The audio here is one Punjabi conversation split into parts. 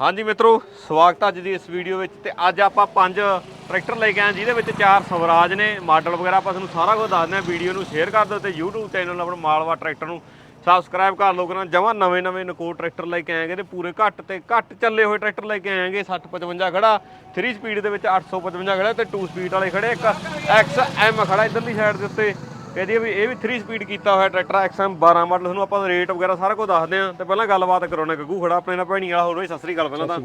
ਹਾਂਜੀ ਮਿੱਤਰੋ, ਸਵਾਗਤ ਹੈ ਅੱਜ ਦੀ ਇਸ ਵੀਡੀਓ ਵਿੱਚ ਤੇ ਅੱਜ ਆਪਾਂ ਪੰਜ ਟਰੈਕਟਰ ਲੈ ਕੇ ਆਏ ਜਿਹਦੇ ਵਿੱਚ ਚਾਰ ਸਵਰਾਜ ਨੇ, ਮਾਡਲ ਵਗੈਰਾ ਆਪਾਂ ਤੁਹਾਨੂੰ ਸਾਰਾ ਕੁਝ ਦੱਸਦੇ ਹਾਂ, ਵੀਡੀਓ ਨੂੰ ਸ਼ੇਅਰ ਕਰ ਦਿਓ ਤੇ YouTube ਚੈਨਲ ਆਪਣਾ ਮਾਲਵਾ ਟਰੈਕਟਰ ਨੂੰ ਸਬਸਕ੍ਰਾਈਬ ਕਰ ਲਓ ਕਰਾਂ ਜਮਾ ਨਵੇਂ ਨਵੇਂ ਨਕੋ ਟਰੈਕਟਰ ਲੈ ਕੇ ਆਏਗੇ ਤੇ ਪੂਰੇ ਘੱਟ ਤੇ ਘੱਟ ਚੱਲੇ ਹੋਏ ਟਰੈਕਟਰ ਲੈ ਕੇ ਆਏਗੇ 60 55 ਖੜਾ 3 ਸਪੀਡ ਦੇ ਵਿੱਚ 855 ਖੜਾ ਤੇ 2 ਸਪੀਡ ਵਾਲੇ ਖੜੇ, ਇੱਕ ਐਕਸ XM ਖੜਾ ਇਧਰਲੀ ਸਾਈਡ ਦੇ ਉੱਤੇ। ਕਹਿੰਦੀ ਵੀ ਇਹ ਵੀ 3 ਸਪੀਡ ਕੀਤਾ ਹੋਇਆ ਟਰੈਕਟਰ XM 12 ਮਾਡਲ ਤੁਹਾਨੂੰ ਆਪਾਂ ਰੇਟ ਵਗੈਰਾ ਸਾਰਾ ਕੁਝ ਦੱਸਦੇ ਆ ਤੇ ਪਹਿਲਾਂ ਗੱਲਬਾਤ ਕਰਾਉਣੇ ਗੱਗੂ ਖੜਾ ਆਪਣੇ ਨਾਲ ਭੈਣੀ ਵਾਲਾ ਹੋਰ ਵੀ ਸਤਿ ਸ੍ਰੀ ਅਕਾਲ ਪਹਿਲਾਂ ਤਾਂ।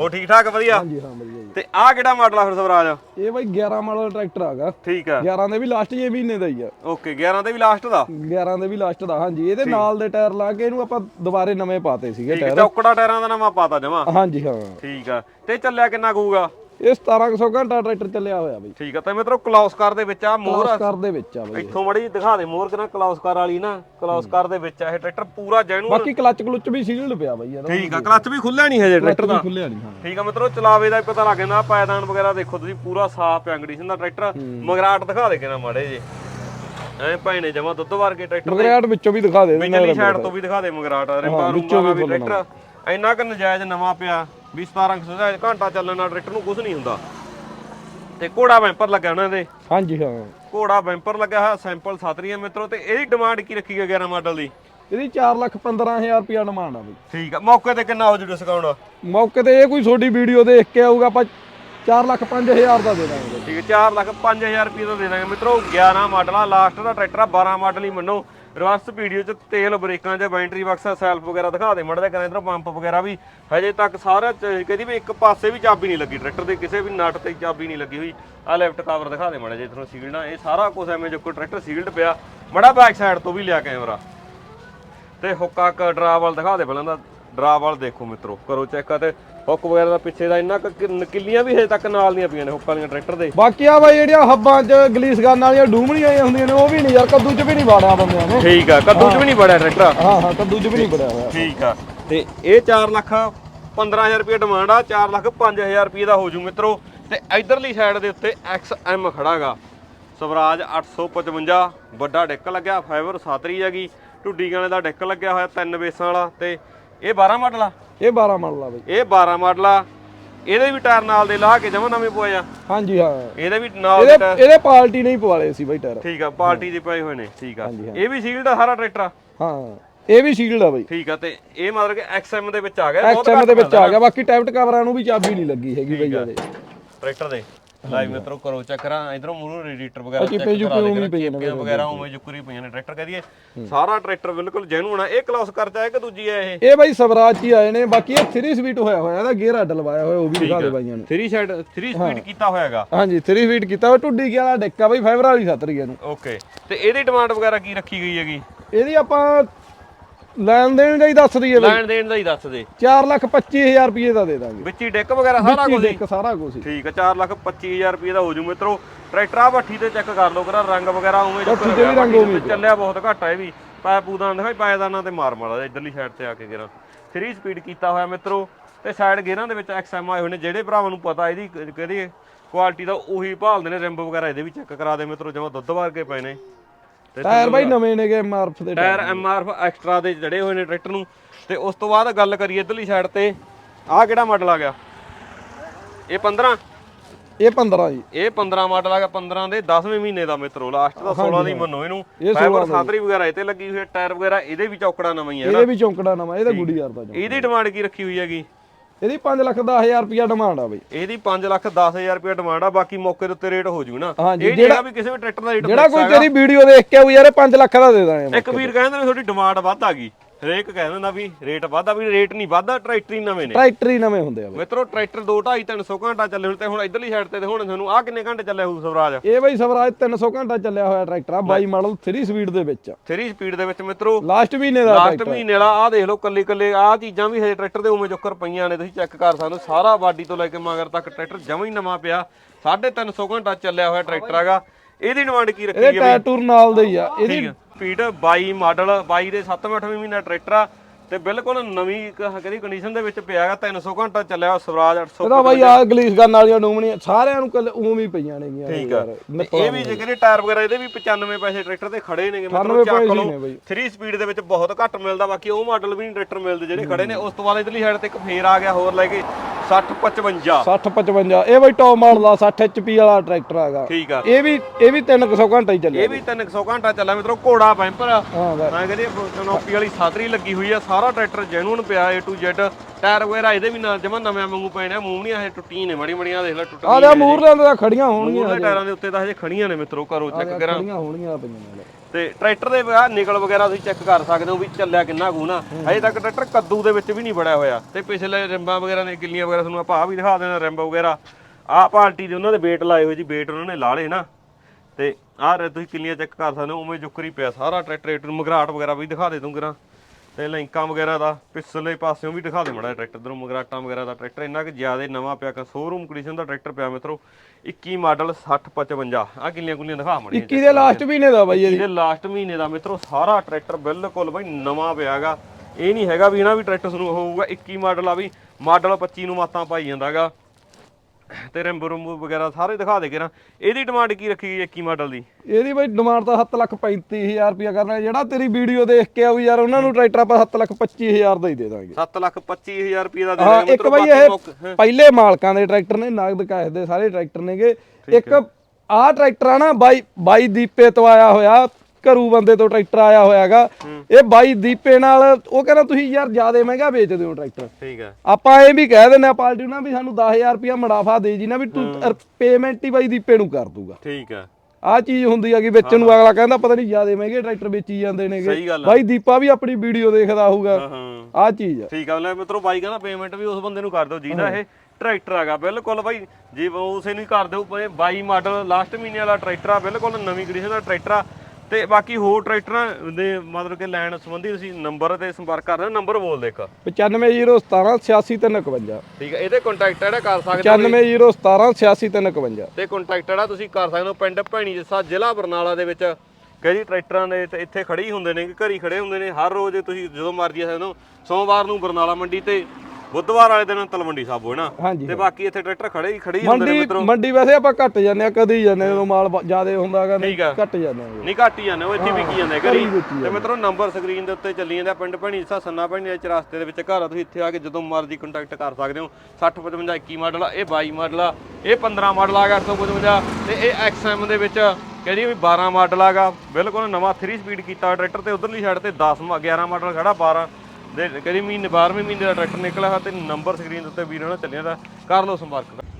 ਹੋ ਠੀਕ ਠਾਕ ਵਧੀਆ? ਹਾਂਜੀ ਹਾਂ ਵਧੀਆ ਜੀ। ਤੇ ਆਹ ਕਿਹੜਾ ਮਾਡਲ ਆ ਫਿਰ ਸਵਰਾਜ? ਇਹ ਬਾਈ 11 ਮਾਡਲ ਟਰੈਕਟਰ ਹੈਗਾ ਠੀਕ ਆ। 11 ਦੇ ਵੀ ਲਾਸਟ ਜੇ ਮਹੀਨੇ ਦਾ ਹੀ ਆ। ਓਕੇ 11 ਤੇ ਵੀ ਲਾਸਟ ਦਾ? 11 ਦੇ ਵੀ ਲਾਸਟ ਦਾ ਹਾਂਜੀ। ਇਹਦੇ ਨਾਲ ਦੇ ਟਾਇਰ ਲਾ ਕੇ ਇਹਨੂੰ ਆਪਾਂ ਦੁਬਾਰੇ ਨਵੇਂ ਪਾਤੇ ਸੀਗੇ ਠੀਕ ਟਾਇਰ ਚੌਕੜਾ ਟਾਇਰਾਂ ਦਾ ਨਵਾਂ ਪਾਤਾ ਜਮਾ? ਹਾਂਜੀ ਹਾਂ। ਠੀਕ ਆ। ਤੇ ਚੱਲਿਆ ਕਿੰਨਾ ਕੂਗਾ ਇਹ 1700 ਘੰਟਾ ਟਰੈਕਟਰ ਚੱਲਿਆ ਹੋਇਆ ਬਾਈ। ਠੀਕ ਆ ਤੇ ਮਿੱਤਰੋ ਕਲੌਸਕਾਰ ਦੇ ਵਿੱਚ ਆ ਮੋਹਰ ਆ। ਕਰ ਦੇ ਵਿੱਚ ਆ ਬਾਈ। ਇੱਥੋਂ ਮੜੀ ਦਿਖਾ ਦੇ ਮੋਹਰ ਕਿਨਾ ਕਲੌਸਕਾਰ ਵਾਲੀ ਨਾ। ਕਲੌਸਕਾਰ ਦੇ ਵਿੱਚ ਆ ਇਹ ਟਰੈਕਟਰ ਪੂਰਾ ਜੈਨੂਨ ਬਾਕੀ ਕਲੱਚ ਕਲੁੱਚ ਵੀ ਸੀਲਡ ਪਿਆ ਬਾਈ ਇਹਦਾ। ਠੀਕ ਆ ਕਲੱਚ ਵੀ ਖੁੱਲਿਆ ਨਹੀਂ ਹਜੇ ਟਰੈਕਟਰ ਦਾ। ਖੁੱਲਿਆ ਨਹੀਂ ਹਾਂ। ਠੀਕ ਆ ਮਿੱਤਰੋ ਚਲਾਵੇ ਦਾ ਪਤਾ ਲੱਗ ਜਾਂਦਾ ਪਾਇਦਾਨ ਵਗੈਰਾ ਦੇਖੋ ਤੁਸੀਂ ਪੂਰਾ ਸਾਫ਼ ਕੰਡੀਸ਼ਨ ਦਾ ਟਰੈਕਟਰ। ਮਗਰਾਟ ਦਿਖਾ ਦੇ ਕਿਨਾ ਮਾੜੇ ਜੇ। ਐ ਭਾਈ ਨੇ ਜਮਾ ਦੁੱਧ ਵਰਗੇ ਟਰੈਕਟਰ ਮਗਰੈਟ ਵਿੱਚੋਂ ਵੀ ਦਿਖਾ ਦੇ ਪਿਛਲੀ ਸਾਈਡ ਤੋਂ ਵੀ ਦਿਖਾ ਦੇ। ਮਗਰਾਟ ਰਿੰਪਾ ਰੂੰਪਾ ਵੀ ਟਰੈਕਟਰ। ਇੰਨਾ ਕੁ ਨਜਾਇਜ਼ ਨਵਾਂ ਪਿਆ। ਵੀ 1700 ਦਾ ਘੰਟਾ ਚੱਲਣ ਨਾਲ ਟਰੈਕਟਰ ਨੂੰ ਕੁਝ ਨਹੀਂ ਹੁੰਦਾ। ਤੇ ਘੋੜਾ ਬੈਂਪਰ ਲੱਗਾ ਉਹਨਾਂ ਦੇ। ਹਾਂਜੀ ਹਾਂ। ਘੋੜਾ ਬੈਂਪਰ ਲੱਗਾ ਹੋਇਆ ਸੈਂਪਲ ਸਾਤਰੀਆਂ ਮਿੱਤਰੋ ਤੇ ਇਹਦੀ ਡਿਮਾਂਡ ਕੀ ਰੱਖੀ ਹੈ 11 ਮਾਡਲ ਦੀ? ਇਹਦੀ 4 ਲੱਖ 15000 ਰੁਪਿਆ ਡਿਮਾਂਡ ਆ ਬਾਈ। ਠੀਕ ਆ ਮੌਕੇ ਤੇ ਕਿੰਨਾ ਹੋ ਜੂ ਡਿਸਕਾਊਂਟ ਮੌਕੇ ਤੇ ਇਹ ਕੋਈ ਤੁਹਾਡੀ ਵੀਡੀਓ ਦੇਖ ਕੇ ਆਊਗਾ ਆਪਾਂ 4 ਲੱਖ 5000 ਦਾ ਦੇ ਦਾਂਗੇ। ਠੀਕ ਹੈ 4 ਲੱਖ 5000 ਰੁਪਏ ਦਾ ਦੇ ਦਾਂਗੇ ਮਿੱਤਰੋ 11 ਮਾਡਲ ਆ ਲਾਸਟ ਦਾ ਟਰੈਕਟਰ ਆ 12 ਮਾਡਲ ਹੀ ਮੰਨੋ। ਰਿਵਰਸ ਵੀਡੀਓ ਚ ਤੇਲ ਬ੍ਰੇਕਾਂ 'ਚ ਬੈਂਟਰੀ ਬਕਸਾ ਸੈਲਫ ਵਗੈਰਾ ਦਿਖਾ ਦੇ ਮੜਦਾ ਕਹਿੰਦੇ ਇਧਰ ਪੰਪ ਵਗੈਰਾ ਵੀ। ਹਜੇ ਤੱਕ ਸਾਰਾ ਕਹਿੰਦੀ ਵੀ ਇੱਕ ਪਾਸੇ ਵੀ ਚਾਬੀ ਨਹੀਂ ਲੱਗੀ ਟਰੈਕਟਰ ਦੇ ਕਿਸੇ ਵੀ ਨਟ ਤੇ ਚਾਬੀ ਨਹੀਂ ਲੱਗੀ ਹੋਈ। ਆ ਲੈਫਟ ਕਵਰ ਦਿਖਾ ਦੇ ਮੜਾ ਜੇ ਇਧਰੋਂ ਸੀਲਡ ਇਹ ਸਾਰਾ ਕੁਝ ਐਵੇਂ ਜੋ ਟਰੈਕਟਰ ਸੀਲਡ ਪਿਆ। ਮੜਾ ਬੈਕ ਸਾਈਡ ਤੋਂ ਵੀ ਲਿਆ ਕੈਮਰਾ ਤੇ ਹੁੱਕਾ ਕ ਡਰਾ ਦਿਖਾ ਦੇ ਪਹਿਲਾਂ ਦਾ ਡਰਾ ਵਾਲ ਦੇਖੋ ਮਿੱਤਰੋ ਕਰੋ ਚੈੱਕ ਤੇ ਹੁੱਕ ਵਗੈਰਾ ਦਾ ਪਿੱਛੇ ਦਾ ਇੰਨਾ ਕੁ ਨਕਿੱਲੀਆਂ ਵੀ ਹਜੇ ਤੱਕ ਨਾਲ ਦੀਆਂ ਪਈਆਂ ਨੇ ਹੁੱਕਾਂ ਵਾਲੀਆਂ ਟਰੈਕਟਰ ਦੇ। ਬਾਕੀ ਆ ਬਾਈ ਜਿਹੜੀਆਂ ਹੱਬਾਂ 'ਚ ਗਲੀਸ ਗਨ ਵਾਲੀਆਂ ਡੂਮਣੀਆਂ ਆਈਆਂ ਹੁੰਦੀਆਂ ਨੇ ਉਹ ਵੀ ਨਹੀਂ ਯਾਰ ਕੱਦੂ 'ਚ ਵੀ ਨਹੀਂ ਵਾੜਿਆ ਬੰਦਿਆਂ ਨੇ। ਠੀਕ ਆ ਕੱਦੂ ਚ ਵੀ ਨਹੀਂ ਬੜਿਆ ਟਰੈਕਟਰ ਹਾਂ ਹਾਂ ਕੱਦੂ 'ਚ ਵੀ ਨਹੀਂ ਵੜਿਆ ਹੋਇਆ। ਠੀਕ ਆ ਤੇ ਇਹ 4 ਲੱਖ 15000 ਰੁਪਏ ਡਿਮਾਂਡ ਆ 4 ਲੱਖ 5000 ਰੁਪਏ ਦਾ ਹੋ ਜੂ ਮਿੱਤਰੋ। ਤੇ ਇਧਰਲੀ ਸਾਈਡ ਦੇ ਉੱਤੇ XM ਖੜਾਗਾ। ਸਵਰਾਜ 855 ਵੱਡਾ ਡੈਕ ਲੱਗਿਆ ਫਾਈਬਰ ਸਾਤਰੀ ਹੈਗੀ ਢੁੱਡੀ ਗਾਣੇ ਦਾ ਡੈਕ ਲੱਗਿਆ ਹੋਇਆ ਤਿੰਨ ਬੇਸਾਂ ਵਾਲਾ ਤੇ ਇਹ 12 ਮਾਡਲ ਆ। ਇਹ 12 ਮਾਡਲ ਆ ਬਾਈ। ਇਹ 12 ਮਾਡਲ ਆ। ਇਹਦੇ ਵੀ ਟਾਇਰ ਨਾਲ ਦੇ ਲਾ ਕੇ ਜਮਾ ਨਵੇਂ ਪਵਾਏ ਆ। ਹਾਂਜੀ ਹਾਂ। ਇਹਦੇ ਵੀ ਨਾਲ ਦੇ ਇਹਦੇ ਟਾਇਰ। ਇਹਦੇ ਪਾਰਟੀ ਨਹੀਂ ਪਵਾਲੇ ਸੀ ਬਾਈ ਟਾਇਰ। ਠੀਕ ਆ ਪਾਰਟੀ ਦੇ ਪਏ ਹੋਏ ਨੇ ਠੀਕ ਆ। ਹਾਂਜੀ, ਹਾਂ। ਇਹ ਵੀ ਸੀਲਡ ਆ ਸਾਰਾ ਟਰੈਕਟਰ ਆ। ਹਾਂ ਇਹ ਵੀ ਸ਼ੀਲਡ ਆ ਬਾਈ। ਠੀਕ ਆ ਤੇ ਇਹ ਮਤਲਬ ਕਿ XM ਦੇ ਵਿੱਚ ਆ ਗਿਆ ਬਹੁਤ ਘੱਟ ਦੇ ਵਿੱਚ ਮਿਲਦਾ ਆ ਗਿਆ ਬਾਕੀ ਟੈਪਟ ਕਵਰਾਂ ਨੂੰ ਵੀ ਚਾਬੀ ਨਹੀਂ ਲੱਗੀ ਹੈਗੀ ਬਾਈ ਇਹਦੇ। ਟਰੈਕਟਰ ਦੇ। ਲਾਈਵ ਮਿੱਤਰੋ ਕਰੋ ਚੈੱਕ ਕਰਾਂ। ਇਧਰੋਂ ਮੂਰੂ ਰੇਡੀਏਟਰ ਵਗੈਰਾ ਚੁੱਪੇ ਕਰਾ ਦੇ ਚਿੱਪੀਆਂ ਵਗੈਰਾ ਉਵੇਂ ਜੁਕਰੀ ਪਈਆਂ ਨੇ। ਟਰੈਕਟਰ ਕਹਦੀਏ ਸਾਰਾ ਟਰੈਕਟਰ ਬਿਲਕੁਲ ਜੈਨੂਨ ਆ। ਇਹ ਕਲੋਸ ਕਰਦਾ ਹੈ ਕਿ ਦੂਜੀ ਹੈ ਇਹ? ਇਹ ਬਾਈ ਸਵਰਾਜ ਹੀ ਆਏ ਨੇ। ਬਾਕੀ ਇਹ 3 ਸਪੀਡ ਹੋਇਆ ਹੋਇਆ ਇਹਦਾ ਗੇਅਰ ਅੱਡ ਲਵਾਇਆ ਹੋਇਆ ਉਹ ਵੀ ਦਿਖਾ ਦੇ ਬਾਈਆਂ ਨੂੰ। 3 ਸਾਈਡ 3 ਸਪੀਡ ਕੀਤਾ ਹੋਇਆਗਾ। ਹਾਂਜੀ 3 ਸਪੀਡ ਕੀਤਾ ਹੋਇਆ। ਟੁੱਡੀ ਗਿਆ ਵਾਲਾ ਡੈਕ ਬਾਈ ਫਾਈਬਰ ਵਾਲੀ ਸੱਤਰੀ ਇਹਨੂੰ ਓਕੇ ਤੇ ਇਹਦੀ ਡਿਮਾਂਡ ਵਗੈਰਾ ਕੀ ਰੱਖੀ ਗਈ ਹੈਗੀ? ਇਹਦੀ ਆਪਾਂ ਲੈਣ ਦੇਣ ਦਾ ਹੀ ਦੱਸ ਦਈਏ ਬਾਈ। ਲੈਣ ਦੇਣ ਦਾ ਹੀ ਦੱਸ ਦੇ। 4 ਲੱਖ 25000 ਰੁਪਏ ਦਾ ਦੇ ਦਾਂਗੇ। ਵਿੱਚ ਹੀ ਡੈਕ ਵਗੈਰਾ ਸਾਰਾ ਕੁਝ ਡੈਕ ਸਾਰਾ ਕੁਝ ਹੀ। ਠੀਕ ਆ 4 ਲੱਖ 25000 ਰੁਪਏ ਦਾ ਹੋ ਜੂ ਮਿੱਤਰੋ। ਟਰੈਕਟਰ ਆ ਭੱਠੀ ਤੇ ਚੈੱਕ ਕਰ ਲਓ ਕਰਾ ਰੰਗ ਵਗੈਰਾ ਉਵੇਂ ਜੋ ਭੱਠੀ ਤੇ ਵੀ ਰੰਗ ਉਵੇਂ ਹੀ ਚੱਲਿਆ ਬਹੁਤ ਘੱਟ ਆ ਇਹ ਵੀ। ਪਾਇ ਪੂਦਾਨ ਦਿਖਾਈ ਪਾਇਦਾਨਾਂ ਤੇ ਮਾਰ ਮਾਰਾ ਇਧਰਲੀ ਸਾਈਡ ਤੇ ਆ ਕੇ ਗੇਰਾਂ। 3 ਸਪੀਡ ਕੀਤਾ ਹੋਇਆ ਮਿੱਤਰੋ। ਤੇ ਸਾਈਡ ਗੇਰਾਂ ਦੇ ਵਿੱਚ XM ਆਏ ਹੋਏ ਨੇ ਜਿਹੜੇ ਭਰਾਵਾਂ ਨੂੰ ਪਤਾ ਇਹਦੀ ਕ- ਕਿਹੜੀ ਕੁਆਲਿਟੀ ਦਾ ਉਹੀ ਭਾਲਦੇ ਨੇ ਰਿੰਬ ਵਗੈਰਾ ਇਹਦੇ ਵੀ ਚੈੱਕ ਕਰਾ ਦੇ ਮਿੱਤਰੋ ਜਮਾ ਦੁੱਧ ਵਰਗੇ ਪਏ ਨੇ। ਟਾਇਰ ਬਾਈ ਨਵੇਂ ਨੇਗੇ ਐਮਆਰਐਫ ਦੇ ਟਾਇਰ। ਐਮਆਰਐਫ ਐਕਸਟਰਾ ਦੇ ਜੜੇ ਹੋਏ ਨੇ ਟਰੈਕਟਰ ਨੂੰ। ਤੇ ਉਸ ਤੋਂ ਬਾਅਦ ਗੱਲ ਕਰੀਏ ਇਧਰਲੀ ਸਾਈਡ ਤੇ ਆਹ ਕਿਹੜਾ ਮਾਡਲ ਆ ਗਿਆ? ਇਹ 15 ਇਹ 15 ਜੀ। ਇਹ 15 ਮਾਡਲ ਆ ਗਿਆ 15 ਦੇ 10ਵੇਂ ਮਹੀਨੇ ਦਾ ਮਿੱਤਰੋ ਲਾਸਟ ਦਾ 16 ਦੀ ਮੰਨੋ ਇਹਨੂੰ। ਇਹ ਫਾਈਬਰ ਸਾਦਰੀ ਵਗੈਰਾ ਇਹ ਤੇ ਲੱਗੀ ਹੋਈ ਹੈ ਟਾਇਰ ਵਗੈਰਾ ਇਹਦੇ ਵੀ ਚੌਕੜਾ ਨਵਾਂ ਹੀ ਹੈ ਇਹਦੇ ਵੀ ਚੌਂਕੜਾ ਨਵਾਂ ਇਹਦਾ ਗੁੱਡੀ ਯਾਰ ਦਾ ਇਹਦੀ ਡਿਮਾਂਡ ਕੀ ਰੱਖੀ ਹੋਈ ਹੈਗੀ? ਇਹਦੀ 5 ਲੱਖ 10000 ਰੁਪਏ ਡਿਮਾਂਡ ਆ ਬਾਈ। ਇਹਦੀ 5 ਲੱਖ 10000 ਰੁਪਏ ਡਿਮਾਂਡ ਆ ਬਾਕੀ ਮੌਕੇ ਦੇ ਉੱਤੇ ਰੇਟ ਹੋ ਜੂ ਨਾ ਇਹ ਜਿਹੜਾ ਵੀ ਕਿਸੇ ਵੀ ਟਰੈਕਟਰ ਦਾ ਰੇਟ ਜਿਹੜਾ ਕੋਈ ਤੇਰੀ ਵੀਡੀਓ ਦੇਖ ਕੇ ਆਊ ਯਾਰ ਇਹ 5 ਲੱਖ ਦਾ ਦੇ ਦਾਂਗੇ ਇੱਕ ਵੀਰ ਕਹਿੰਦਾ ਵੀ ਤੁਹਾਡੀ ਡਿਮਾਂਡ ਵੱਧ ਆ ਗਈ। ਹਰੇਕ ਕਹਿੰਦਾ ਨਾ ਵੀ ਰੇਟ ਵੱਧਾ ਵੀ ਰੇਟ ਨਹੀਂ ਵੱਧਦਾ ਟਰੈਕਟਰ ਹੀ ਨਵੇਂ ਨੇ। ਟਰੈਕਟਰ ਹੀ ਨਵੇਂ ਹੁੰਦੇ ਆ ਬਾਈ। ਮਿੱਤਰੋ ਟਰੈਕਟਰ 2 2.5 300 ਘੰਟਾ ਚੱਲੇ ਹੁਣ ਤੇ ਹੁਣ ਇਧਰਲੀ ਸਾਈਡ ਤੇ ਤੇ ਹੁਣ ਤੁਹਾਨੂੰ ਆ ਕਿੰਨੇ ਘੰਟੇ ਚੱਲੇ ਹੋਊ ਸਵਰਾਜ? ਇਹ ਬਾਈ ਸਵਰਾਜ 300 ਘੰਟਾ ਚੱਲਿਆ ਹੋਇਆ ਟਰੈਕਟਰ ਆ 22 ਮਾਡਲ 3 ਸਪੀਡ ਦੇ ਵਿੱਚ 3 ਸਪੀਡ ਦੇ ਵਿੱਚ ਮਿੱਤਰੋ ਲਾਸਟ ਮਹੀਨੇ ਦਾ ਲਾਸਟ ਮਹੀਨੇ ਵਾਲਾ ਆਹ ਦੇਖ ਲਓ ਕੱਲੇ ਕੱਲੇ ਆਹ ਚੀਜ਼ਾਂ ਵੀ ਹਜੇ ਟਰੈਕਟਰ ਦੇ ਉਵੇਂ ਜੋਕਰ ਪਈਆਂ ਨੇ ਤੁਸੀਂ ਚੈੱਕ ਕਰ ਸਕਦੇ ਹੋ ਸਾਰਾ ਬਾਡੀ ਤੋਂ ਲੈ ਕੇ ਮਗਰ ਤੱਕ ਟਰੈਕਟਰ ਜਮਾਂ ਹੀ ਨਵਾਂ ਪਿਆ। 350 ਘੰਟਾ ਚੱਲਿਆ ਹੋਇਆ ਟਰੈਕਟਰ ਹੈਗਾ। ਇਹਦੀ ਡਿਮਾਂਡ ਕੀ ਰੱਖੀ ਹੈ ਟਾਇਰ ਟੂਰ ਨਾਲ ਦੇ ਹੀ ਆ। ਇਹਦੀ ਸਪੀਡ 22 ਮਾਡਲ 22 ਦੇ 7ਵੇਂ 8ਵੇਂ ਮਹੀਨਾ ਟਰੈਕਟਰ ਆ। ਤੇ ਬਿਲਕੁਲ ਨਵੀਂ ਕਹਦੀ ਕੰਡੀਸ਼ਨ ਦੇ ਵਿੱਚ ਪਿਆ ਹੈਗਾ 300 ਘੰਟਾ ਚੱਲਿਆ ਹੋਇਆ ਸਵਰਾਜ 800 ਇਹਦਾ ਬਾਈ ਆ ਗਲੀਸ ਕਰਨ ਵਾਲੀਆਂ ਡੂਮਣੀਆਂ ਸਾਰਿਆਂ ਨੂੰ ਕੱਲ ਉਵੇਂ ਹੀ ਪਈਆਂ ਨੇਗੀਆਂ ਠੀਕ ਆ। ਇਹ ਵੀ ਜੇ ਕਹਿੰਦੇ ਟਾਇਰ ਵਗੈਰਾ ਇਹਦੇ ਵੀ 95 ਪੈਸੇ ਟਰੈਕਟਰ ਤੇ ਖੜੇ ਨੇਗੇ ਮਤਲਬ 98 ਚੱਕ ਲਓ ਨੇ ਬਈ। 3 ਸਪੀਡ ਦੇ ਵਿੱਚ ਬਹੁਤ ਘੱਟ ਮਿਲਦਾ ਬਾਕੀ ਉਹ ਮਾਡਲ ਵੀ ਟਰੈਕਟਰ ਮਿਲਦੇ ਜਿਹੜੇ ਖੜੇ ਨੇ। ਉਸ ਤੋਂ ਬਾਅਦ ਇਧਰਲੀ ਸਾਈਡ ਤੇ ਇੱਕ ਫੇਰ ਆ ਗਿਆ ਹੋਰ ਲੈ ਕੇ 60 55 60 55 ਇਹ ਬਾਈ ਟੌਪ ਮਾਡਲ ਦਾ 60 HP ਵਾਲਾ ਟਰੈਕਟਰ ਹੈਗਾ। ਠੀਕ ਆ। ਇਹ ਵੀ ਇਹ ਵੀ 300 ਘੰਟਾ ਹੀ ਚੱਲਿਆ। ਇਹ ਵੀ 300 ਘੰਟਾ ਚੱਲਿਆ ਮਿੱਤਰੋ ਘੋੜਾ ਪੈਂਪਰ ਹਾਂ ਮੈਂ ਕਹਿੰਦੀ ਕਨੋਪੀ ਵਾਲੀ ਸਾਦਰੀ ਲੱਗੀ ਹੋਈ ਆ ਸਾਰਾ ਟਰੈਕਟਰ ਜੈਨੂਨ ਪਿਆ A to Z ਟਾਇਰ ਵਗੈਰਾ ਇਹਦੇ ਵੀ ਨਾਲ ਜਮਾ ਨਵੇਂ ਵਾਂਗੂ ਪਏ ਨੇ ਮੂੰਹ ਨਹੀਂ ਇਹ ਟੁੱਟੀਆਂ ਨੇ ਮੜੀ ਮੜੀਆਂ ਦੇਖ ਲੈ ਟੁੱਟ ਆ ਮੂਰਲਾਂ ਤੇ ਖੜੀਆਂ ਹੋਣਗੀਆਂ ਮੂਹਰੇ ਟਾਇਰਾਂ ਦੇ ਉੱਤੇ ਤਾਂ ਹਜੇ ਖੜੀਆਂ ਨੇ ਮਿੱਤਰੋ ਘਰੋਂ ਚੈੱਕ ਕਰਾਂ। ਖੜੀਆਂ ਹੋਣਗੀਆਂ ਪਈਆਂ ਨਾਲ ਤੇ ਟਰੈਕਟਰ ਦੇ ਆ ਨਿਕਲ ਵਗੈਰਾ ਤੁਸੀਂ ਚੈੱਕ ਕਰ ਸਕਦੇ ਹੋ ਵੀ ਚੱਲਿਆ ਕਿੰਨਾ ਕੁ ਨਾ ਹਜੇ ਤੱਕ ਟਰੈਕਟਰ ਕੱਦੂ ਦੇ ਵਿੱਚ ਵੀ ਨਹੀਂ ਬੜਿਆ ਹੋਇਆ। ਤੇ ਪਿਛਲੇ ਰਿੰਬਾਂ ਵਗੈਰਾ ਨੇ ਗਿੱਲੀਆਂ ਵਗੈਰਾ ਤੁਹਾਨੂੰ ਆਪਾਂ ਆਹ ਵੀ ਦਿਖਾ ਦੇਣਾ ਰਿੰਬ ਵਗੈਰਾ। ਆਹ ਪਾਰਟੀ ਦੇ ਉਹਨਾਂ ਦੇ ਵੇਟ ਲਾਏ ਹੋਏ ਜੀ ਵੇਟ ਉਹਨਾਂ ਨੇ ਲਾ ਲਏ ਨਾ। ਤੇ ਆਹ ਤੁਸੀਂ ਕਿੱਲੀਆਂ ਚੈੱਕ ਕਰ ਸਕਦੇ ਹੋ ਉਵੇਂ ਜੁਕਰੀ ਪਿਆ ਸਾਰਾ ਟਰੈਕਟਰ ਰੇਟ ਨੂੰ ਮਗਰਾਟ ਵਗੈਰਾ ਵੀ ਦਿਖਾ ਦੇ ਦੂੰਗਾ ਤੇ ਲਿੰਕਾਂ ਵਗੈਰਾ ਦਾ ਪਿਛਲੇ ਪਾਸਿਓਂ ਵੀ ਦਿਖਾ ਦੇ ਮੜਾ ਟਰੈਕਟਰ। ਇਧਰੋਂ ਮਗਰਾਟਾਂ ਵਗੈਰਾ ਦਾ ਟਰੈਕਟਰ ਇੰਨਾ ਕਿ ਜ਼ਿਆਦਾ ਨਵਾਂ ਪਿਆ ਸ਼ੋਰੂਮ ਕੰਡੀਸ਼ਨ ਦਾ ਟਰੈਕਟਰ ਪਿਆ ਮਿੱਤਰੋ। 21 ਮਾਡਲ 6055 ਆਹ ਕਿੱਲੀਆਂ ਕੁੱਲੀਆਂ ਦਿਖਾ ਮੜੀਆਂ 21 ਦੇ ਲਾਸਟ ਮਹੀਨੇ ਦਾ ਬਾਈ ਇਹਦੀ ਲਾਸਟ ਮਹੀਨੇ ਦਾ ਮਿੱਤਰੋ ਸਾਰਾ ਟਰੈਕਟਰ ਬਿਲਕੁਲ ਬਈ ਨਵਾਂ ਪਿਆਗਾ ਇਹ ਨਹੀਂ ਹੈਗਾ ਵੀ ਨਾ ਵੀ ਟਰੈਕਟਰ ਨੂੰ ਹੋਊਗਾ 21 ਮਾਡਲ ਆ ਵੀ। ਮਾਡਲ 25 ਨੂੰ ਮਾਤਾਂ ਪਾਈ ਜਾਂਦਾਗਾ। ਤੇ ਰੰਬੂ ਰੰਬੂ ਵਗੈਰਾ ਸਾਰੇ ਦਿਖਾ ਦੇ ਨਾ ਇਹਦੀ ਡਿਮਾਂਡ ਕੀ ਰੱਖੀ ਗਈ 21 ਮਾਡਲ ਦੀ? ਇਹਦੀ ਬਾਈ ਡਿਮਾਂਡ ਤਾਂ 7 ਲੱਖ 35000 ਰੁਪਇਆ ਕਰਨਾ ਜਿਹੜਾ ਤੇਰੀ ਵੀਡੀਓ ਦੇਖ ਕੇ ਆਉ ਯਾਰ ਉਹਨਾਂ ਨੂੰ ਟਰੈਕਟਰ ਆਪਾਂ 7 ਲੱਖ 25000 ਦਾ ਹੀ ਦੇ ਦਾਂਗੇ। 7 ਲੱਖ 25000 ਰੁਪਏ ਦਾ ਦੇ ਹਾਂ ਇੱਕ ਬਾਈ ਇਹ ਪਹਿਲੇ ਮਾਲਕਾਂ ਦੇ ਟਰੈਕਟਰ ਨੇ ਨਗਦ ਕੈਸ਼ ਦੇ ਸਾਰੇ ਟਰੈਕਟਰ ਨੇਗੇ। ਇੱਕ ਆਹ ਟਰੈਕਟਰ ਆ ਨਾ ਬਾਈ ਬਾਈ ਦੀਪੇ ਤੋਂ ਆਇਆ ਹੋਇਆ। ਘਰੂ ਬੰਦੇ ਤੋਂ ਟਰੈਕਟਰ ਆਇਆ ਹੋਇਆਗਾ। ਇਹ ਬਾਈ ਦੀਪੇ ਨਾਲ ਉਹ ਕਹਿੰਦਾ ਤੁਸੀਂ ਯਾਰ ਜ਼ਿਆਦਾ ਮਹਿੰਗਾ ਵੇਚਦੇ ਹੋ ਟਰੈਕਟਰ। ਠੀਕ ਹੈ ਆਪਾਂ ਇਹ ਵੀ ਕਹਿ ਦਿੰਦੇ ਆ ਪਾਰਟੀ ਨੂੰ ਨਾ ਵੀ ਸਾਨੂੰ 10000 ਰੁਪਇਆ ਮੁਨਾਫਾ ਦੇ ਜੀ ਨਾ ਵੀ ਤੂੰ ਪੇਮੈਂਟ ਹੀ ਬਾਈ ਦੀਪੇ ਨੂੰ ਕਰ ਦੂਗਾ। ਠੀਕ ਹੈ ਆਹ ਚੀਜ਼ ਹੁੰਦੀ ਆ ਕਿ ਵੇਚਣ ਨੂੰ ਅਗਲਾ ਕਹਿੰਦਾ ਪਤਾ ਨਹੀਂ ਜ਼ਿਆਦਾ ਮਹਿੰਗੇ ਟਰੈਕਟਰ ਵੇਚੀ ਜਾਂਦੇ ਨੇਗੇ। ਆ। ਬਾਈ ਦੀਪਾ ਵੀ ਆਪਣੀ ਵੀਡੀਓ ਦੇਖਦਾ ਹੋਊਗਾ। ਆਹ ਚੀਜ਼ ਆ। ਠੀਕ ਆ ਲੈ ਮਿੱਤਰੋ ਬਾਈ ਕਹਿੰਦਾ ਪੇਮੈਂਟ ਵੀ ਉਸ ਬੰਦੇ ਨੂੰ ਕਰ ਦਿਓ ਜਿਹਦਾ ਇਹ ਟਰੈਕਟਰ ਹੈਗਾ ਬਿਲਕੁਲ ਬਾਈ। ਜੇ ਉਸੇ ਨੂੰ ਹੀ ਕਰ ਦਿਓ 22 ਮਾਡਲ ਲਾਸਟ ਮਹੀਨੇ ਵਾਲਾ ਟਰੈਕਟਰ ਆ ਬਿਲਕੁਲ ਨਵੀਂ ਕੰਡੀਸ਼ਨ ਦਾ ਟਰੈਕਟਰ ਆ। ਤੇ ਬਾਕੀ ਹੋਰ ਟਰੈਕਟਰਾਂ ਦੇ ਮਤਲਬ ਕਿ ਲੈਣ ਸੰਬੰਧੀ ਤੁਸੀਂ ਨੰਬਰ ਤੇ ਸੰਪਰਕ ਕਰ ਰਹੇ ਹੋ ਨੰਬਰ ਬੋਲ ਦੇ ਇੱਕ 95017 86351 ਠੀਕ ਹੈ ਇਹਦੇ ਕੰਟੈਕਟ ਜਿਹੜਾ ਕਰ ਸਕਦੇ ਹੋ 95017 86351 ਤੇ ਕੰਟੈਕਟ ਜਿਹੜਾ ਤੁਸੀਂ ਕਰ ਸਕਦੇ ਹੋ ਪਿੰਡ ਭੈਣੀ ਜੱਸਾ ਜ਼ਿਲ੍ਹਾ ਬਰਨਾਲਾ ਦੇ ਵਿੱਚ ਕਈ ਟਰੈਕਟਰਾਂ ਦੇ ਤੇ ਇੱਥੇ ਖੜੇ ਹੁੰਦੇ ਨੇ ਕਿ ਘਰੀ ਖੜੇ ਹੁੰਦੇ ਨੇ ਹਰ ਰੋਜ਼ ਤੁਸੀਂ ਜਦੋਂ ਮਰਜ਼ੀ ਆ ਸਕਦੇ ਹੋ ਸੋਮਵਾਰ ਨੂੰ ਬਰਨਾਲਾ ਮੰਡੀ ਤੇ ਬੁੱਧਵਾਰ ਵਾਲੇ ਦਿਨ ਤਲਵੰਡੀ ਸਾਬੋ ਹੈ ਨਾ? ਹਾਂਜੀ ਤੇ ਬਾਕੀ ਇੱਥੇ ਟਰੈਕਟਰ ਖੜੇ ਹੀ ਖੜੇ ਹੀ ਹੁੰਦੇ ਨੇ ਮੰਡੀ ਮਿੱਤਰੋ। ਮੰਡੀ ਵੈਸੇ ਆਪਾਂ ਘੱਟ ਜਾਂਦੇ ਆ ਕਦੀ ਜਾਂਦੇ ਜਦੋਂ ਮਾਲ ਜ਼ਿਆਦਾ ਹੁੰਦਾਗਾ ਠੀਕ ਆ। ਘੱਟ ਜਾਂਦੇ ਆ ਨਹੀਂ ਘੱਟ ਹੀ ਜਾਂਦੇ ਉਹ ਇੱਥੇ ਵਿਕੀ ਜਾਂਦੇ ਘਰੀ। ਘਰੀ ਵਿਕੀ ਤੇ ਮਿੱਤਰੋ ਨੰਬਰ ਸਕਰੀਨ ਦੇ ਉੱਤੇ ਚੱਲੀ ਜਾਂਦਾ ਪਿੰਡ ਭੈਣੀ ਜੱਸਾ ਸੰਨਾ ਭੈਣੀ ਦੇ ਚਰਸਤੇ ਦੇ ਵਿੱਚ ਘਰ ਆ ਤੁਸੀਂ ਇੱਥੇ ਆ ਕੇ ਜਦੋਂ ਮਰਜ਼ੀ ਕੰਟੈਕਟ ਕਰ ਸਕਦੇ ਹੋ। 60 55 21 ਮਾਡਲ ਆ ਇਹ 22 ਮਾਡਲ ਆ ਇਹ 15 ਮਾਡਲ ਆ ਗਿਆ 855 ਤੇ ਇਹ XM ਦੇ ਵਿੱਚ ਕਹਿੰਦੀ ਵੀ 12 ਮਾਡਲ ਆਗਾ ਬਿਲਕੁਲ ਨਵਾਂ 3 ਸਪੀਡ ਕੀਤਾ ਟਰੈਕਟਰ ਤੇ ਉਧਰਲੀ ਸਾਈਡ ਤੇ 10 11 ਮਾਡਲ ਖੜਾ 12 ਦੇ ਕਹਿੰਦੀ ਮਹੀਨੇ 12ਵੇਂ ਮਹੀਨੇ ਦਾ ਟਰੈਕਟਰ ਨਿਕਲਿਆ ਹੋਇਆ ਤੇ ਨੰਬਰ ਸਕਰੀਨ ਦੇ ਉੱਤੇ ਵੀਰਾਂ ਨਾਲ ਚੱਲਿਆ ਦਾ। ਕਰ ਲਓ ਸੰਪਰਕ।